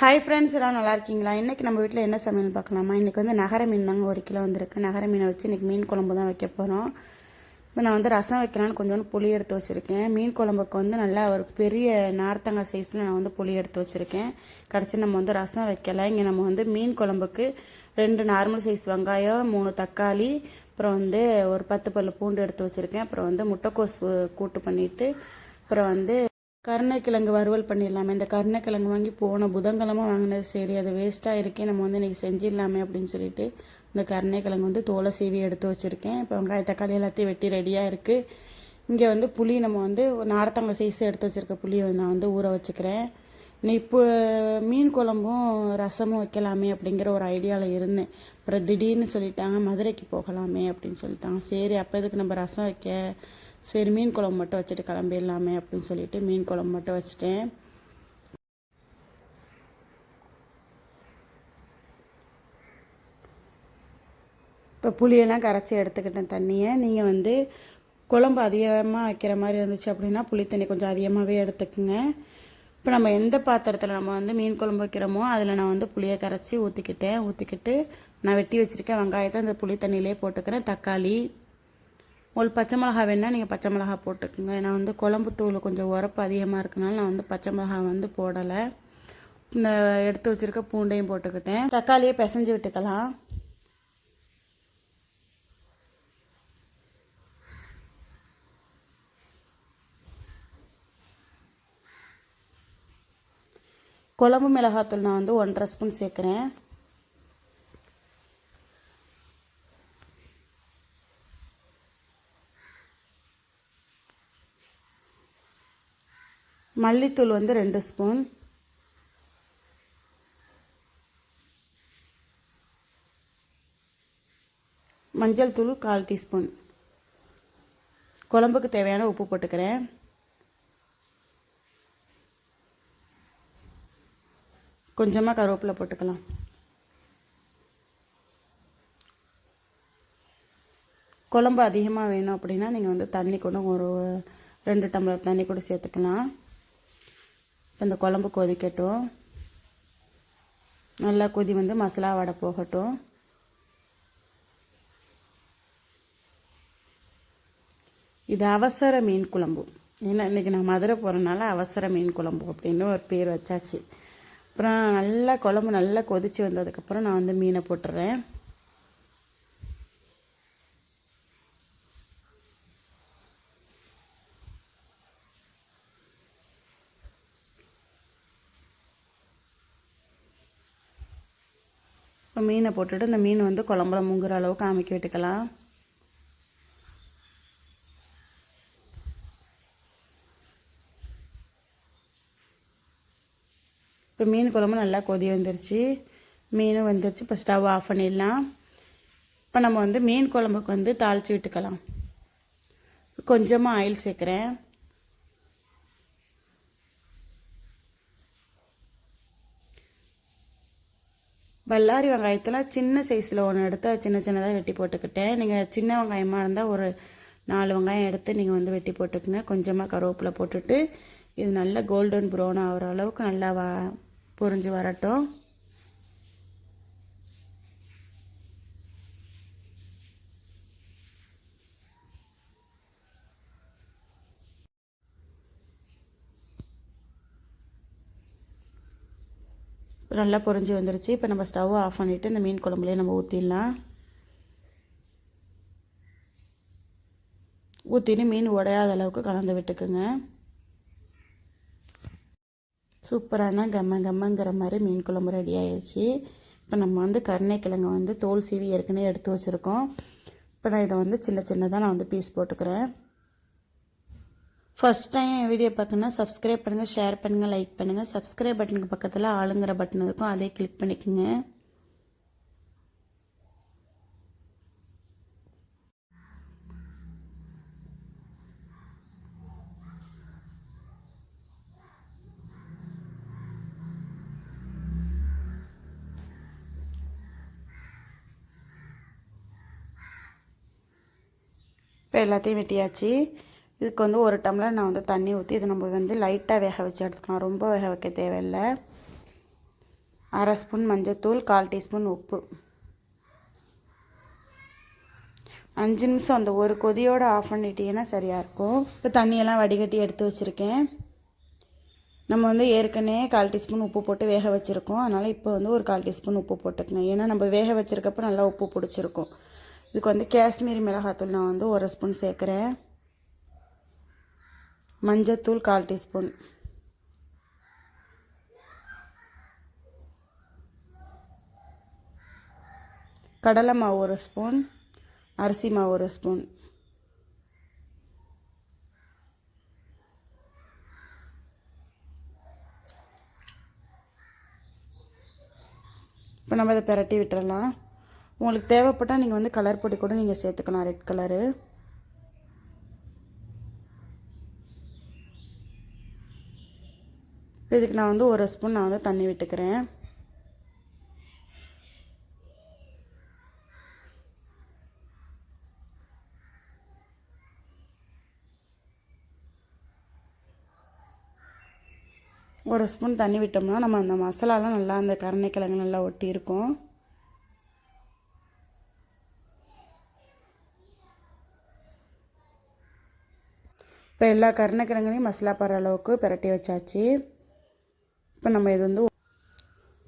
Hi friends எல்லாம் நல்லா இருக்கீங்களா? இன்றைக்கி நம்ம வீட்டில் என்ன சமையல் பார்க்கலாமா? இன்றைக்கி வந்து நகர மீன் தாங்க ஒரு கிலோ வந்திருக்கு. நகர மீனை வச்சு இன்றைக்கி மீன் குழம்பு தான் வைக்க போகிறோம் இப்போ நான் வந்து ரசம் வைக்கலான்னு கொஞ்சோண்டு புளி எடுத்து வச்சுருக்கேன். மீன் குழம்புக்கு வந்து நல்லா ஒரு பெரிய நார்த்தங்காய் சைஸில் நான் வந்து புளி எடுத்து வச்சுருக்கேன். கடைசி நம்ம வந்து ரசம் வைக்கலை. இங்கே நம்ம வந்து மீன் குழம்புக்கு ரெண்டு நார்மல் சைஸ் வெங்காயம் மூணு தக்காளி அப்புறம் வந்து ஒரு பத்து பல்லு பூண்டு எடுத்து வச்சுருக்கேன். அப்புறம் வந்து முட்டைக்கோஸ் கூட்டு பண்ணிவிட்டு அப்புறம் வந்து கருணைக்கிழங்கு வறுவல் பண்ணிடலாமே. இந்த கருணைக்கிழங்கு வாங்கி போன புதன்கிழமை வாங்கினது சரி அது வேஸ்ட்டாக இருக்கே நம்ம வந்து இன்றைக்கி செஞ்சிடலாமே அப்படின்னு சொல்லிட்டு இந்த கருணைக்கிழங்கு வந்து தோலை சீவி எடுத்து வச்சுருக்கேன். இப்போ வெங்காய தக்காளி எல்லாத்தையும் வெட்டி ரெடியாக இருக்குது இங்கே வந்து புளி நம்ம வந்து நார்த்தங்க சைஸ் எடுத்து வச்சுருக்க புளியை நான் வந்து ஊற வச்சுக்கிறேன். இப்போ மீன் குழம்பும் ரசமும் வைக்கலாமே அப்படிங்கிற ஒரு ஐடியாவில் இருந்தேன். அப்புறம் திடீர்னு சொல்லிட்டாங்க மதுரைக்கு போகலாமே அப்படின்னு சொல்லிட்டாங்க. சரி அப்போ இதுக்கு நம்ம ரசம் வைக்க? சரி மீன் குழம்பு மட்டும் வச்சுட்டு கிளம்பிடலாமே அப்படின்னு சொல்லிட்டு மீன் குழம்பு மட்டும் வச்சுட்டேன். இப்போ புளியெல்லாம் கரைச்சி எடுத்துக்கிட்டேன் தண்ணியை. நீங்கள் வந்து குழம்பு அதிகமாக வைக்கிற மாதிரி இருந்துச்சு அப்படின்னா புளி தண்ணி கொஞ்சம் அதிகமாகவே எடுத்துக்குங்க. இப்போ நம்ம எந்த பாத்திரத்தில் நம்ம வந்து மீன் குழம்பு வைக்கிறோமோ அதில் நான் வந்து புளியை கரைச்சி ஊற்றிக்கிட்டேன் ஊற்றிக்கிட்டு நான் வெட்டி வச்சுருக்கேன் வெங்காயத்தை அந்த புளி தண்ணியிலே போட்டுக்கிறேன். தக்காளி உங்களுக்கு பச்சை மிளகா வேணால் நீங்கள் பச்சை மிளகா போட்டுக்கோங்க. நான் வந்து குழம்பு தூள் கொஞ்சம் உரப்பு அதிகமாக இருக்கனால நான் வந்து பச்சை மிளகா வந்து போடலை. இந்த எடுத்து வச்சுருக்க பூண்டையும் போட்டுக்கிட்டேன். தக்காளியை பிசைஞ்சு விட்டுக்கலாம். குழம்பு மிளகாத்தூள் நான் வந்து ஒன்றரை ஸ்பூன் சேர்க்குறேன். மல்லித்தூள் வந்து ரெண்டு ஸ்பூன். மஞ்சள் தூள் கால் டீஸ்பூன். குழம்புக்கு தேவையான உப்பு போட்டுக்கிறேன். கொஞ்சமாக கருவேப்பிலை போட்டுக்கலாம். குழம்பு அதிகமாக வேணும் அப்படின்னா நீங்கள் வந்து தண்ணி கூட ஒரு ரெண்டு டம்ளர் தண்ணி கூட சேர்த்துக்கலாம். இப்போ இந்த குழம்பு கொதிக்கட்டும். நல்லா கொதி வந்து மசாலா வடை போகட்டும். இது அவசர மீன் குழம்பு. ஏன்னா இன்றைக்கி நான் மதுரை போகிறனால அவசர மீன் குழம்பு அப்படின்னு ஒரு பேர் வச்சாச்சு. அப்புறம் நல்லா குழம்பு நல்லா கொதித்து வந்ததுக்கப்புறம் நான் வந்து மீனை போட்டுறேன். இப்போ மீனை போட்டுட்டு இந்த மீன் வந்து குழம்புல முங்குற அளவுக்கு அமைக்க விட்டுக்கலாம். இப்போ மீன் குழம்பு நல்லா கொதி வந்துருச்சு. மீனும் வந்துருச்சு. இப்போ ஸ்டவ் ஆஃப் பண்ணிடலாம். இப்போ நம்ம வந்து மீன் குழம்புக்கு வந்து தாளித்து விட்டுக்கலாம். கொஞ்சமாக ஆயில் சேர்க்குறேன். பல்லாரி வெங்காயத்தில் சின்ன சைஸில் ஒன்று எடுத்து சின்ன சின்னதாக வெட்டி போட்டுக்கிட்டேன். நீங்கள் சின்ன வெங்காயமாக இருந்தால் ஒரு நாலு வெங்காயம் எடுத்து நீங்கள் வந்து வெட்டி போட்டுக்குங்க. கொஞ்சமாக கருவேப்பிலை போட்டுட்டு இது நல்லா கோல்டன் ப்ரௌன் ஆகிற அளவுக்கு நல்லா வா பொறிஞ்சு வரட்டும். நல்லா பொரிஞ்சு வந்துருச்சு. இப்போ நம்ம ஸ்டவ் ஆஃப் பண்ணிவிட்டு இந்த மீன் குழம்புலேயே நம்ம ஊற்றிடலாம் ஊற்றிட்டு மீன் உடையாத அளவுக்கு கலந்து விட்டுக்குங்க. சூப்பரான கம்ம கம்மங்கிற மாதிரி மீன் குழம்பு ரெடி ஆயிடுச்சு இப்போ நம்ம வந்து கருணைக்கிழங்கு வந்து தோல் சீவி ஏற்கனவே எடுத்து வச்சுருக்கோம். இப்போ நான் இதை வந்து சின்ன சின்னதாக நான் வந்து பீஸ் போட்டுக்கிறேன். ஃபஸ்ட் டைம் என் வீடியோ பார்க்கணுன்னா சப்ஸ்கிரைப் பண்ணுங்கள் ஷேர் பண்ணுங்கள் லைக் பண்ணுங்கள் சப்ஸ்கிரைப் பட்டனுக்கு பக்கத்தில் ஆளுங்கிற பட்டன் இருக்கும். அதே கிளிக் பண்ணிக்கோங்க. இப்போ எல்லாத்தையும் வெட்டியாச்சு. இதுக்கு வந்து ஒரு டம்ளர் நான் வந்து தண்ணி ஊற்றி இது நம்ம வந்து லைட்டாக வேக வச்சு எடுத்துக்கலாம். ரொம்ப வேக வைக்க தேவையில்லை. அரை ஸ்பூன் மஞ்சத்தூள் கால் டீஸ்பூன் உப்பு. அஞ்சு நிமிஷம் அந்த ஒரு கொதியோடு ஆஃப் பண்ணிட்டீங்கன்னா சரியாக இருக்கும். இப்போ தண்ணியெல்லாம் வடிகட்டி எடுத்து வச்சுருக்கேன். நம்ம வந்து ஏற்கனவே கால் டீஸ்பூன் உப்பு போட்டு வேக வச்சுருக்கோம். அதனால் இப்போ வந்து ஒரு கால் டீஸ்பூன் உப்பு போட்டுக்கங்க ஏன்னா நம்ம வேக வச்சுருக்கப்போ நல்லா உப்பு பிடிச்சிருக்கும். இதுக்கு வந்து காஷ்மீரி மிளகாத்தூள் நான் வந்து ஒரு ஸ்பூன் சேர்க்குறேன். மஞ்சத்தூள் கால் டீஸ்பூன். கடலை மாவு ஒரு ஸ்பூன் அரிசி மாவு ஒரு ஸ்பூன். இப்போ நம்ம இதை பிரட்டி விட்டுறலாம். உங்களுக்கு தேவைப்பட்டால் நீங்கள் வந்து கலர் பொடி கூட நீங்கள் சேர்த்துக்கலாம். ரெட் கலரு இப்போ இதுக்கு நான் வந்து ஒரு ஸ்பூன் நான் வந்து தண்ணி விட்டுக்கிறேன். ஒரு ஸ்பூன் தண்ணி விட்டோம்னா நம்ம அந்த மசாலாலாம் நல்லா அந்த கருணைக்கிழங்கு நல்லா ஒட்டி இருக்கும் இப்போ எல்லா கருணைக்கிழங்குலையும் மசாலா படுற அளவுக்கு பிரட்டி வச்சாச்சு. இப்போ நம்ம இது வந்து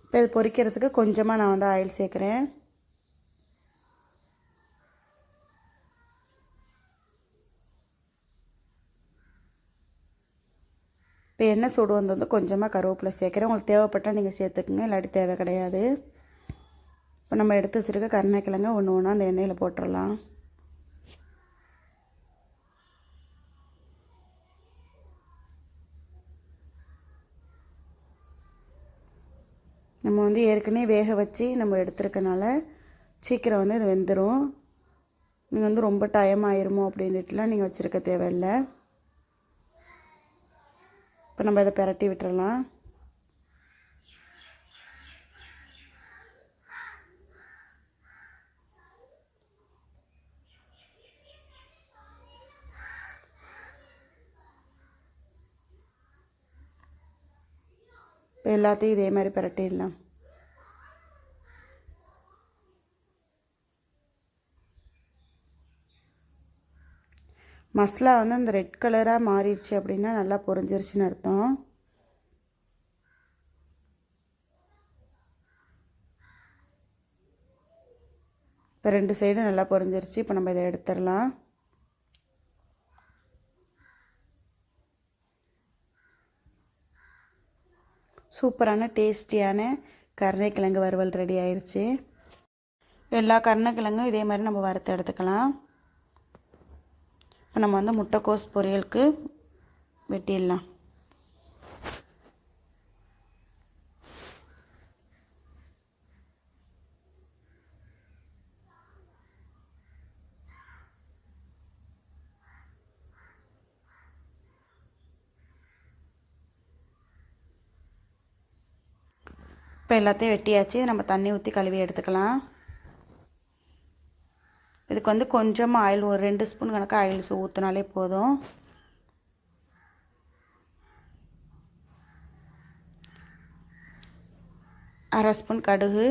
இப்போ இது பொரிக்கிறதுக்கு கொஞ்சமாக நான் வந்து ஆயில் சேர்க்குறேன். இப்போ எண்ணெய் சூடு வந்து வந்து கொஞ்சமாக கருவேப்பிலை சேர்க்குறேன். உங்களுக்கு தேவைப்பட்டால் நீங்கள் சேர்த்துக்குங்க இல்லாட்டி தேவை கிடையாது. இப்போ நம்ம எடுத்து வச்சுருக்க கருணைக்கிழங்க ஒன்று ஒன்றா அந்த எண்ணெயில் போட்டுடலாம். நம்ம வந்து ஏற்கனவே வேக வச்சு நம்ம எடுத்துருக்கனால சீக்கிரம் வந்து இது வெந்துடும் நீங்கள் வந்து ரொம்ப டைம் ஆயிருமோ அப்படின்ட்டுலாம் நீங்கள் வச்சுருக்க தேவையில்லை. இப்போ நம்ம இதை பிரட்டி விட்டுறலாம். இப்போ எல்லாத்தையும் இதே மாதிரி பரட்டிடலாம். மசாலா வந்து அந்த ரெட் கலராக மாறிடுச்சு அப்படின்னா நல்லா பொறிஞ்சிருச்சுன்னு அர்த்தம். இப்போ ரெண்டு சைடும் நல்லா பொறிஞ்சிருச்சு இப்போ நம்ம இதை எடுத்துடலாம். சூப்பரான டேஸ்டியான கருணைக்கிழங்கு வறுவல் ரெடி ஆயிடுச்சு எல்லா கருணைக்கிழங்கும் இதே மாதிரி நம்ம வறுத்து எடுத்துக்கலாம். இப்போ நம்ம வந்து முட்டைக்கோஸ் பொரியலுக்கு வெட்டிடலாம். இப்போ எல்லாத்தையும் வெட்டியாச்சு நம்ம தண்ணி ஊற்றி கழுவி எடுத்துக்கலாம். இதுக்கு வந்து கொஞ்சமாக ஆயில் ஒரு ரெண்டு ஸ்பூன் கணக்கு ஆயில் ஊற்றினாலே போதும். அரை ஸ்பூன் கடுகு.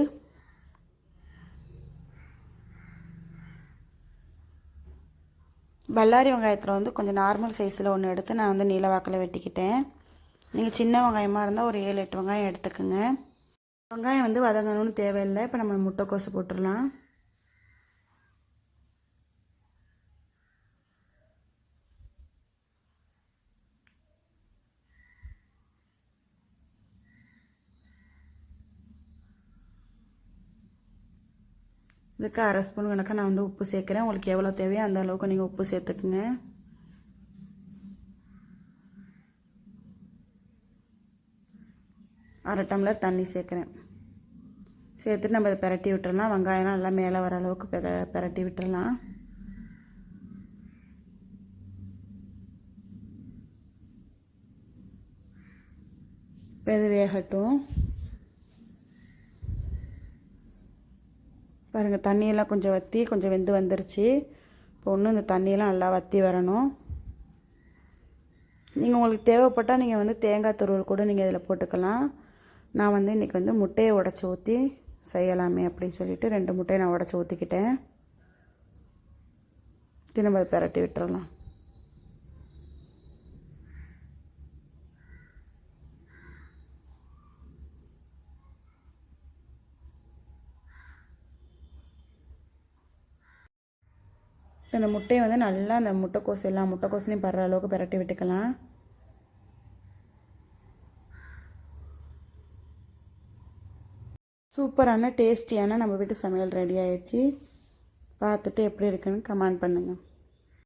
பல்லாரி வெங்காயத்தில் வந்து கொஞ்சம் நார்மல் சைஸில் ஒன்று எடுத்து நான் வந்து நீல வாக்கில் வெட்டிக்கிட்டேன். நீங்கள் சின்ன வெங்காயமாக இருந்தால் ஒரு ஏழு எட்டு வெங்காயம் எடுத்துக்கோங்க. வெங்காயம் வந்து வதங்கணும்னு தேவையில்லை. இப்போ நம்ம முட்டைக்கோசு போட்டுடலாம். இதுக்கு அரை ஸ்பூன் கணக்காக நான் வந்து உப்பு சேர்க்குறேன். உங்களுக்கு எவ்வளோ தேவையோ அந்த அளவுக்கு நீங்கள் உப்பு சேர்த்துக்குங்க. அரை டம்ளர் தண்ணி சேர்க்குறேன். சேர்த்துட்டு நம்ம இதை பெரட்டி விட்டுறலாம். வெங்காயம்லாம் நல்லா மேலே வர அளவுக்கு பெ பெரட்டி விட்டுறலாம். இப்போ இது வேகட்டும். பாருங்கள் தண்ணியெல்லாம் கொஞ்சம் வற்றி கொஞ்சம் வெந்து வந்துருச்சு. இப்போ ஒன்றும் இந்த தண்ணியெல்லாம் நல்லா வற்றி வரணும். நீங்கள் உங்களுக்கு தேவைப்பட்டால் நீங்கள் வந்து தேங்காய் துருவல் கூட நீங்கள் இதில் போட்டுக்கலாம். நான் வந்து இன்றைக்கி வந்து முட்டையை உடச்சி ஊற்றி செய்யலாமே அப்படின்னு சொல்லிட்டு ரெண்டு முட்டையை நான் உடச்சி ஊற்றிக்கிட்டேன் திரும்ப அதை பிரட்டி விட்டுறலாம். இந்த முட்டையை வந்து நல்லா அந்த முட்டைக்கோசு எல்லாம் முட்டைக்கோசுலையும் படுற அளவுக்கு பரட்டி விட்டுக்கலாம். சூப்பரான டேஸ்டியான நம்ம வீட்டு சமையல் ரெடி ஆயிடுச்சு. பார்த்துட்டு எப்படி இருக்குன்னு கமெண்ட் பண்ணுங்கள்